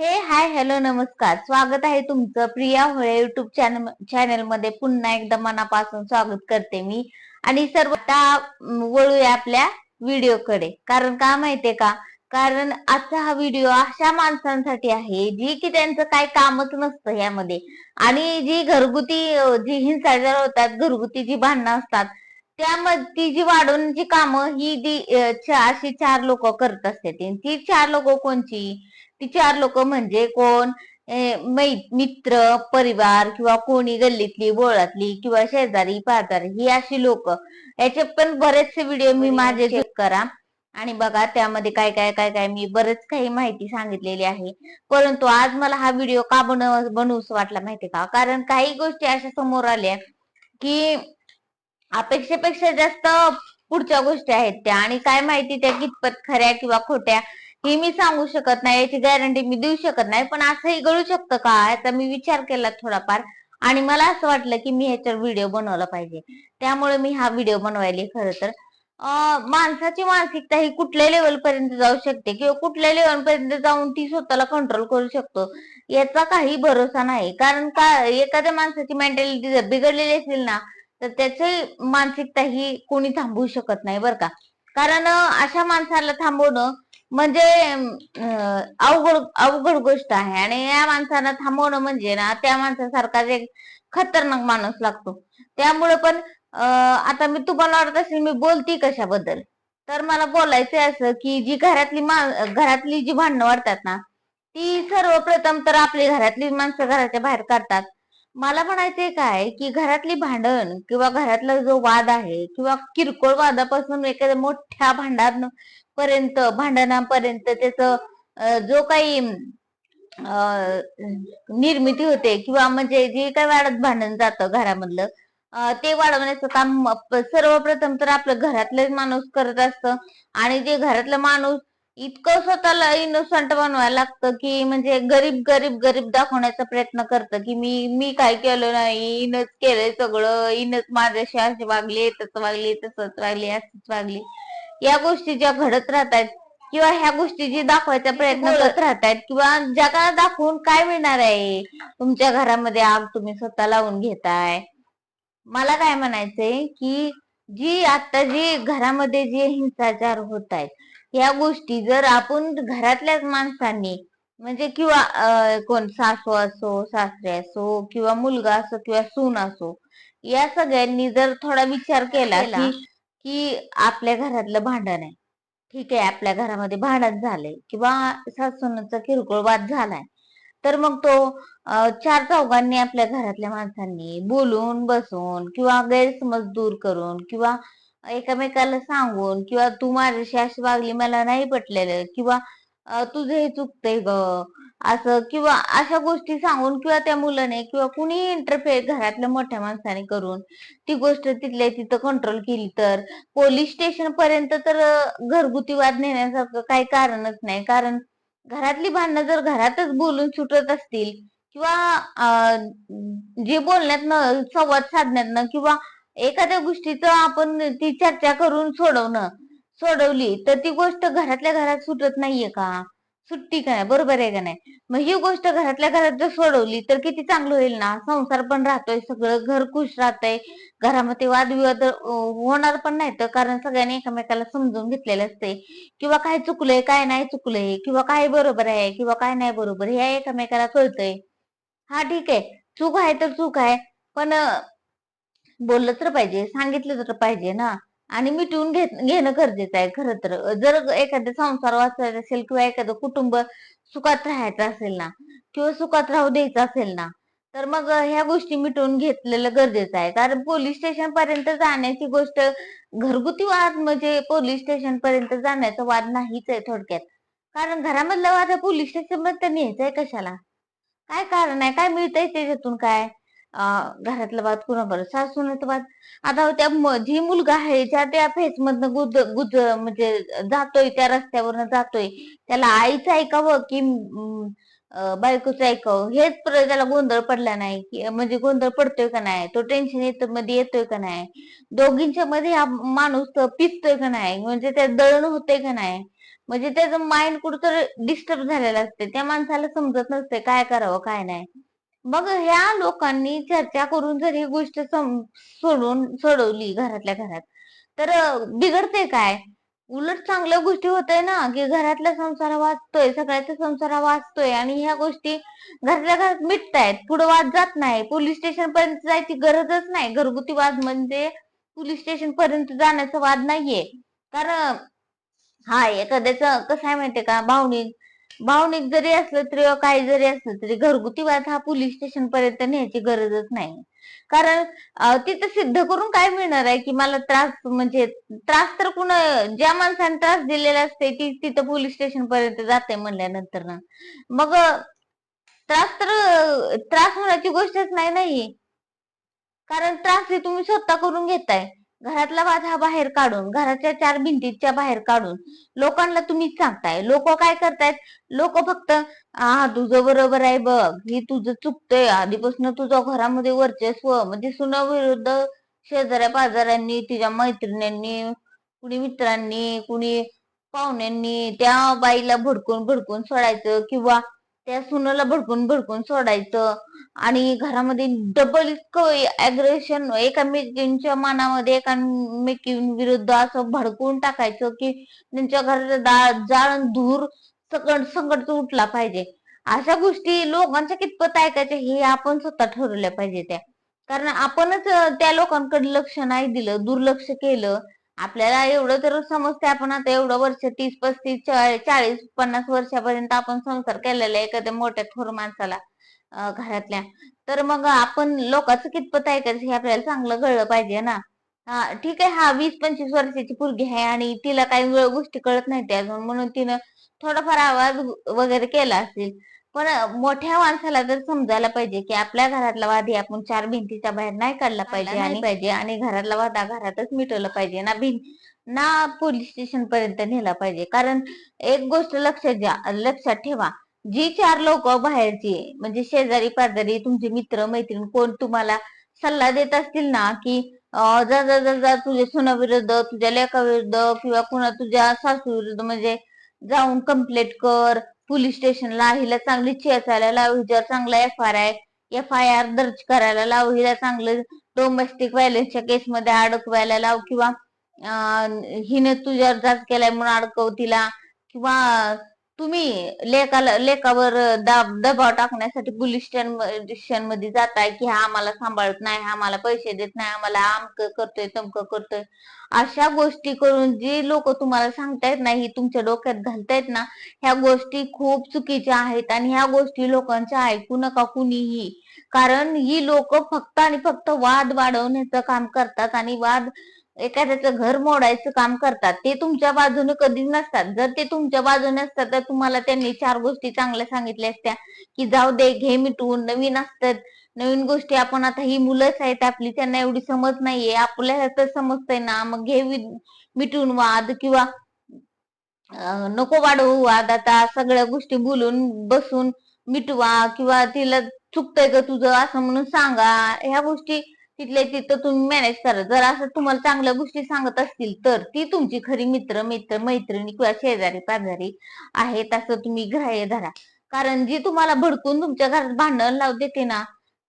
हे hi hello नमस्कार. स्वागत आहे तुमचं प्रिया होळे युट्यूब चॅनल चॅनलमध्ये पुन्हा एकदा मनापासून स्वागत करते मी. आणि सर्व आता वळूया आपल्या व्हिडिओकडे. कारण का माहितीये का? कारण आजचा हा व्हिडिओ अशा माणसांसाठी आहे जी की त्यांचं काय कामच नसतं यामध्ये. आणि जी घरगुती जी हिंसाचार होतात घरगुती जी भांडणं असतात त्यामध्ये ती जी वाढवण्याची कामं ही जी अशी चार लोक करत असते. ती चार लोक कोणची? ती चार लोक म्हणजे कोण? मित्र परिवार किंवा कोणी गल्लीतली बोळातली किंवा शेजारी पाजारी ही अशी लोक. याचे पण बरेचसे व्हिडिओ मी माझे चेक करा. आणि बघा त्यामध्ये काय काय काय काय मी बरेच काही माहिती सांगितलेली आहे. परंतु आज मला हा व्हिडिओ का बनव बनवूस वाटला माहितीये का? कारण काही गोष्टी अशा समोर आल्या की अपेक्षेपेक्षा जास्त पुढच्या गोष्टी आहेत त्या. आणि काय माहिती त्या कितपत खऱ्या किंवा खोट्या हे मी सांगू शकत नाही याची गॅरंटी मी देऊ शकत नाही पण असंही घडू शकतं का? याचा मी विचार केला थोडाफार आणि मला असं वाटलं की मी ह्याच्यावर व्हिडिओ बनवला पाहिजे. त्यामुळे मी हा व्हिडिओ बनवायला खरं तर. माणसाची मानसिकता ही कुठल्या लेवल पर्यंत जाऊ शकते? किंवा कुठल्या लेवल पर्यंत जाऊन ती स्वतःला कंट्रोल करू शकतो? याचा काही भरोसा नाही. कारण का एखाद्या माणसाची मेंटॅलिटी जर बिघडलेली असेल ना तर त्याची मानसिकता ही कोणी थांबवू शकत नाही बरं का? कारण अशा माणसाला थांबवणं म्हणजे अवघड अवघड गोष्ट आहे. आणि या माणसाला थांबवणं म्हणजे ना त्या माणसासारखा एक खतरनाक माणूस लागतो. त्यामुळे पण आता मी तुम्हाला वाटत असेल मी बोलती कशाबद्दल? तर मला बोलायचं असं की जी घरातली घरातली जी भांडणं वाढतात ना ती सर्वप्रथम तर आपली घरातली माणसं घराच्या बाहेर काढतात. मला म्हणायचंय काय की घरातली भांडण किंवा घरातला जो वाद आहे किंवा किरकोळ वादापासून एखाद्या मोठ्या भांडण पर्यंत भांडणापर्यंत त्याचं जो काही अं, निर्मिती होते किंवा म्हणजे जे काही वाढत भांडण जातं घरामधलं ते वाढवण्याचं काम सर्वप्रथम तर आपलं घरातलं माणूस करत असतं. आणि जे घरातलं माणूस इतकं स्वतःला इनोसंट बनवायला लागतं की म्हणजे गरीब गरीब गरीब दाखवण्याचा प्रयत्न करतं की मी मी काय केलं नाही? इनच केलंय सगळं. इनच माझ्याशी अशी वागली तसं वागली तसंच वागली असंच वागली. या गोष्टी ज्या घडत राहतात किंवा ह्या गोष्टी जी दाखवायचा प्रयत्न करत राहतात किंवा जगाला दाखवून काय मिळणार आहे? तुमच्या घरामध्ये आग तुम्ही स्वतः लावून घेताय. मला काय म्हणायचंय की जी आता जी घरामध्ये जे हिंसाचार होत आहेत या गोष्टी जर आपण घरातल्याच माणसांनी म्हणजे किंवा कोण सासू असो सासरे असो किंवा मुलगा असो किंवा सून असो या सगळ्यांनी जर थोडा विचार केला की की आपल्या घरातलं भांडण आहे. ठीक आहे आपल्या घरामध्ये भांडण झालंय किंवा सासूनचा किरकोळ वाद झालाय तर मग तो चार चौघांनी आपल्या घरातल्या माणसांनी बोलून बसून किंवा गैरसमज दूर करून किंवा एकमेकाला सांगून किंवा तू माझ्याशी अशी वागली मला नाही पटलेलं किंवा तुझं हे चुकतंय ग. असं किंवा अशा गोष्टी सांगून किंवा त्या मुलाने किंवा कुणी इंटरफेअर घरातल्या मोठ्या माणसाने करून ती गोष्ट तिथल्या तिथं कंट्रोल केली तर पोलीस स्टेशन पर्यंत तर घरगुती वाद नेण्यासारखं काही कारणच नाही. कारण घरातली भांडणं जर घरातच बोलून सुटत असतील किंवा जे बोलण्यातनं संवाद साधण्यात किंवा एखाद्या गोष्टीचं आपण ती चर्चा करून सोडवणं सोडवली तर ती गोष्ट घरातल्या घरात सुटत नाहीये का? सुट्टी का नाही? बरोबर आहे का नाही? मग ही गोष्ट घरातल्या घरात जर सोडवली तर किती चांगलं होईल ना? संसार पण राहतोय सगळं घर खुश राहतंय घरामध्ये वादविवाद होणार पण नाही तर कारण सगळ्यांनी एकमेकाला समजून घेतलेलं असते. किंवा काय चुकलंय काय नाही चुकलंय किंवा काय बरोबर आहे किंवा काय नाही बरोबर हे एकमेकाला कळतंय. हा ठीक आहे. चूक आहे तर चूक आहे पण बोललं तर पाहिजे सांगितलं तर पाहिजे ना. आणि मिटवून घेत घेणं गरजेचं आहे खरं तर. जर एखादा संसार वाचवायचा असेल किंवा एखादं कुटुंब सुखात राहायचं असेल ना किंवा सुखात राहू द्यायचं असेल ना तर मग ह्या गोष्टी मिटवून घेतलेलं गरजेचं आहे. कारण पोलीस स्टेशन पर्यंत जाण्याची गोष्ट घरगुती वाद म्हणजे पोलीस स्टेशन पर्यंत जाण्याचा वाद नाहीच आहे थोडक्यात. कारण घरामधला वाद पोलीस स्टेशन पर्यंत आहे कशाला? काय कारण आहे? काय मिळतंय त्याच्यातून काय? घरातलं वाद कुणाबरोबर? सासूनचा वाद. आता त्या जी मुलगा आहे ज्या त्या फेस मधनं गुज गुज म्हणजे जातोय त्या रस्त्यावरनं जातोय त्याला आईचं ऐकावं की बायकोचं ऐकावं? हेच त्याला गोंधळ पडला नाही की म्हणजे गोंधळ पडतोय का नाही? तो टेन्शन येत मध्ये येतोय का नाही? दोघींच्या मध्ये हा माणूस पिसतोय का नाही? म्हणजे त्या दळण होतंय का नाही? म्हणजे त्याचं माइंड कुठंतरी डिस्टर्ब झालेलं असते त्या माणसाला समजत नसते काय करावं काय नाही. मग ह्या लोकांनी चर्चा करून जर ही गोष्ट सोडून सोडवली घरातल्या घरात तर बिघडते काय? उलट चांगल्या गोष्टी होत आहे ना की घरातला संसार वाचतोय सगळ्याचा संसार वाचतोय आणि ह्या गोष्टी घरातल्या घरात मिटतायत पुढे वाद जात नाही. पोलीस स्टेशन पर्यंत जायची गरजच नाही. घरगुती वाद म्हणजे पोलीस स्टेशन पर्यंत जाण्याचा वाद नाहीये. कारण हा एखाद्याचं कसं आहे माहितीये का? भावनिक भावनिक जरी असलं तरी काही जरी असलं तरी घरगुती वाद हा पोलीस स्टेशन पर्यंत न्यायची गरजच नाही. कारण तिथं सिद्ध करून काय मिळणार आहे की मला त्रास म्हणजे त्रास तर कुणा ज्या माणसाने त्रास दिलेला असते ती तिथं पोलीस स्टेशन पर्यंत जाते म्हणल्यानंतर ना. मग त्रास तर त्रास होण्याची गोष्टच नाही नाही कारण त्रास हे तुम्ही स्वतः करून घेताय. घरातला वाद हा बाहेर काढून घराच्या चार भिंतीच्या बाहेर काढून लोकांना तुम्हीच सांगताय. लोक काय करतायत? लोक फक्त हा तुझं बरोबर आहे बघ ही तुझं चुकतंय. आधीपासून तुझ्या घरामध्ये वर्चस्व म्हणजे सुनाविरुद्ध शेजाऱ्या पाजाऱ्यांनी तिच्या मैत्रिणींनी कुणी मित्रांनी कुणी पाहुण्यांनी त्या बाईला भडकून भडकून सोडायचं किंवा त्या सुनाला भडकून भडकून सोडायचं. आणि घरामध्ये डबल इतकं अग्रेशन एकामेकींच्या मनामध्ये एकामेकींविरुद्ध असं भडकून टाकायचं की त्यांच्या घराचा जाळण जाळ धूर सकट संकट उठला पाहिजे. अशा गोष्टी लोकांच्या कितपत ऐकायच्या हे आपण स्वतः ठरवल्या पाहिजे त्या. कारण आपणच त्या लोकांकडे लक्ष नाही दिलं दुर्लक्ष केलं आपल्याला एवढं तर समजते आपण आता एवढं वर्ष तीस पस्तीस चाळीस पन्नास वर्षापर्यंत आपण संसार केलेला आहे एखाद्या मोठ्या थोर माणसाला घरातल्या. तर मग आपण लोकांचं कितपत ऐकायचं हे आपल्याला चांगलं कळलं पाहिजे ना? हा ठीक आहे हा वीस पंचवीस वर्षाची पुरगी आहे आणि तिला काही वेळ गोष्टी कळत नाही अजून म्हणून तिनं थोडाफार आवाज वगैरे केला असेल. पण मोठ्या माणसाला तर समजायला पाहिजे की आपल्या घरातला वाद हे आपण चार भिंतीच्या बाहेर नाही काढला पाहिजे आणि पाहिजे. आणि घरातला वाद घरातच मिटवला पाहिजे ना भिंत ना पोलीस स्टेशन पर्यंत नेला पाहिजे. कारण एक गोष्ट लक्षात घ्या लक्षात ठेवा. जी चार लोक बाहेरची म्हणजे शेजारी पाजारी तुमचे मित्र मैत्रीण कोण तुम्हाला सल्ला देत असतील ना की जा जा जा जा तुझ्या सुनाविरुद्ध तुझ्या लेखाविरुद्ध किंवा कुणा तुझ्या सासू विरुद्ध म्हणजे जाऊन कंप्लेंट कर पोलीस स्टेशनला हिला चांगली चेचायला लाव हिच्यावर चांगला F R I F I R दर्ज करायला लाव हिला चांगलं डोमेस्टिक व्हायलन्सच्या केसमध्ये अडकवायला लाव किंवा हिने तुझ्यावर जाच केलाय म्हणून अडकव तिला किंवा तुम्ही लेखाला लेखावर दाब दबाव टाकण्यासाठी पोलीस स्टेशनमध्ये जाताय की हा आम्हाला सांभाळत नाही हा आम्हाला पैसे देत नाही आम्हाला आमक करतोय तमक करतोय. अशा गोष्टी करून जी लोक तुम्हाला सांगतायत ना ही तुमच्या डोक्यात घालतायत ना ह्या गोष्टी खूप चुकीच्या आहेत आणि ह्या गोष्टी लोकांच्या ऐकू नका कुणीही. कारण ही लोक फक्त आणि फक्त वाद वाढवण्याचं काम करतात आणि वाद एखाद्याचं घर मोडायचं काम करतात ते तुमच्या बाजूने कधीच नसतात. जर ते तुमच्या बाजूने असतात तर तुम्हाला त्यांनी चार गोष्टी चांगल्या सांगितल्या असत्या की जाऊ दे घे मिटवून नवीन असतात. नवीन गोष्टी आपण आता ही मुलंच आहेत आपली त्यांना एवढी समज नाहीये. आपल्याला तर समजतंय ना मग घे मिटून वाद किंवा नको वाढवू वाद. आता सगळ्या गोष्टी बोलून बसून मिटवा किंवा तिला चुकतंय का तुझं असं म्हणून सांगा. ह्या गोष्टी तिथल्या तिथं तुम्ही मॅनेज करा. जर असं तुम्हाला चांगल्या गोष्टी सांगत असतील तर ती तुमची खरी मित्र मित्र मैत्रिणी किंवा शेजारी पाजारी आहेत असं तुम्ही ग्राह्य धरा. कारण जी तुम्हाला भडकून तुमच्या घरात भांडण लावू देते ना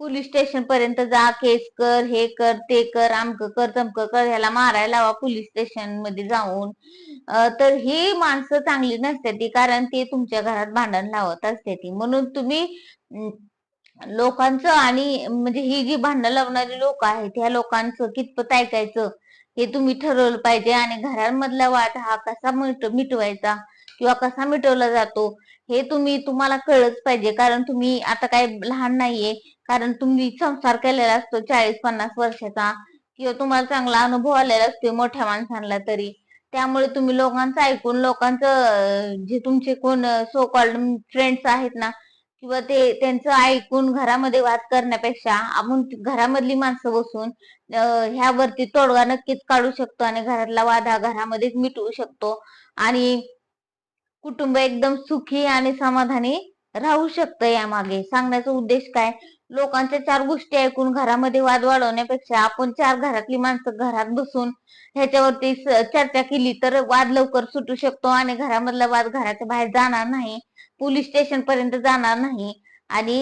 पोलीस स्टेशन पर्यंत जा केस कर हे कर ते कर आमक कर तमक कर ह्याला मारायला लावा पोलीस स्टेशनमध्ये जाऊन. तर ही माणसं चांगली नसते ती कारण ते तुमच्या घरात भांडण लावत असते ती. म्हणून तुम्ही लोकांचं आणि म्हणजे ही जी भांडण लावणारी लोक आहेत ह्या लोकांचं कितपत ऐकायचं? हे तुम्ही ठरवलं पाहिजे आणि घरांमधला वाद हा कसा मिट मिटवायचा किंवा कसा मिटवला जातो हे तुम्ही तुम्हाला कळलंच पाहिजे. कारण तुम्ही आता काय लहान नाहीये कारण तुम्ही संसार केलेला असतो चाळीस पन्नास वर्षाचा किंवा तुम्हाला चांगला अनुभव आलेला असतो मोठ्या माणसांना तरी. त्यामुळे तुम्ही लोकांचं ऐकून लोकांचं जे तुमचे कोण सो कॉल्ड फ्रेंड्स आहेत ना किंवा ते त्यांचं ऐकून घरामध्ये वाद करण्यापेक्षा आपण घरामधली माणसं बसून ह्यावरती तोडगा नक्कीच काढू शकतो आणि घरातला वाद हा घरामध्येच मिटवू शकतो आणि कुटुंब एकदम सुखी आणि समाधानी राहू शकतं यामागे. सांगण्याचा उद्देश काय? लोकांच्या चार गोष्टी ऐकून घरामध्ये वाद वाढवण्यापेक्षा आपण चार घरातली माणसं घरात बसून ह्याच्यावरती चर्चा केली तर वाद लवकर सुटू शकतो आणि घरामधला वाद घराच्या बाहेर जाणार नाही. पोलीस स्टेशन पर्यंत जाणार नाही. आणि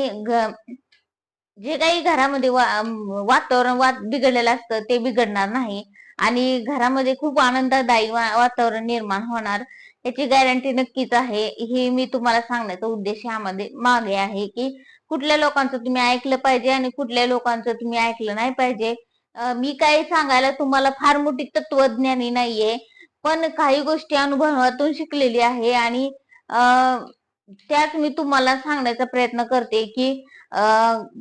जे काही घरामध्ये वातावरण वाद बिघडलेलं असतं ते बिघडणार नाही. आणि घरामध्ये खूप आनंददायी वातावरण निर्माण होणार. याची गॅरंटी नक्कीच आहे. हे मी तुम्हाला सांगण्याचा उद्देश यामध्ये मागे आहे की कुठल्या लोकांचं तुम्ही ऐकलं पाहिजे आणि कुठल्या लोकांचं तुम्ही ऐकलं नाही पाहिजे. मी काही सांगायला तुम्हाला फार मोठी तत्वज्ञानी नाहीये. पण काही गोष्टी अनुभवातून शिकलेली आहे आणि त्याच मी तुम्हाला सांगण्याचा प्रयत्न करते की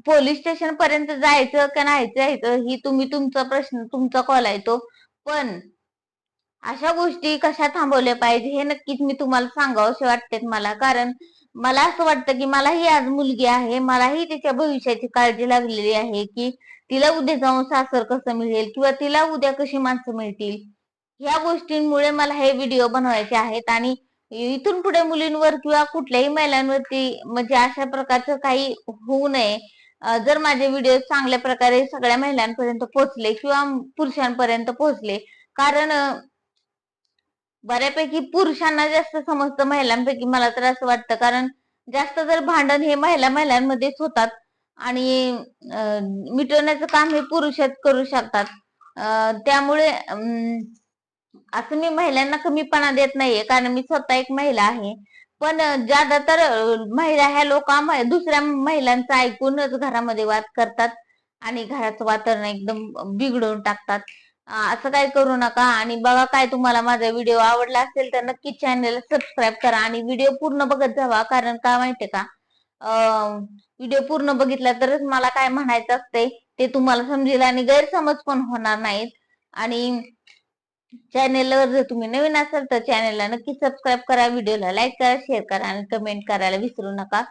पोलीस स्टेशन पर्यंत जायचं का नाही जायचं ही तुम्ही तुमचा प्रश्न तुमचा कॉल आहे तो. पण अशा गोष्टी कशा थांबवल्या पाहिजे हे नक्कीच मी तुम्हाला सांगावसे वाटते मला. कारण मला असं वाटतं की मलाही आज मुलगी आहे मलाही तिच्या भविष्याची काळजी लागलेली आहे की तिला उद्या जाऊन सासर कसं मिळेल किंवा तिला उद्या कशी माणसं मिळतील. ह्या गोष्टींमुळे मला हे व्हिडिओ बनवायचे आहेत आणि इथून पुढे मुलींवर किंवा कुठल्याही महिलांवरती म्हणजे अशा प्रकारचं काही होऊ नये. जर माझे व्हिडिओ चांगल्या प्रकारे सगळ्या महिलांपर्यंत पोहोचले किंवा पुरुषांपर्यंत पोहोचले. कारण बऱ्यापैकी पुरुषांना जास्त समजतं महिलांपैकी मला तर असं वाटतं. कारण जास्त जर भांडण हे महिला महिलांमध्येच होतात आणि मिटवण्याचं काम हे पुरुषच करू शकतात. त्यामुळे अं, असं मी महिलांना कमीपणा देत नाहीये कारण मी स्वतः एक महिला आहे. पण ज्यादातर महिला ह्या लोक दुसऱ्या महिलांचं ऐकूनच घरामध्ये वाद करतात आणि घराचं वातावरण एकदम बिघडवून टाकतात. असं काय करू नका. आणि बघा काय तुम्हाला माझा व्हिडिओ आवडला असेल तर नक्की चॅनलला सबस्क्राईब करा आणि व्हिडिओ पूर्ण बघत जावा. कारण का माहितीये का? व्हिडिओ पूर्ण बघितला तरच मला काय म्हणायचं असते ते तुम्हाला समजेल आणि गैरसमज पण होणार नाहीत. आणि चॅनेलवर जर तुम्ही नवीन असाल तर चॅनेलला नक्की सबस्क्राईब करा. व्हिडिओला लाईक करा शेअर करा आणि कमेंट करायला विसरू नका.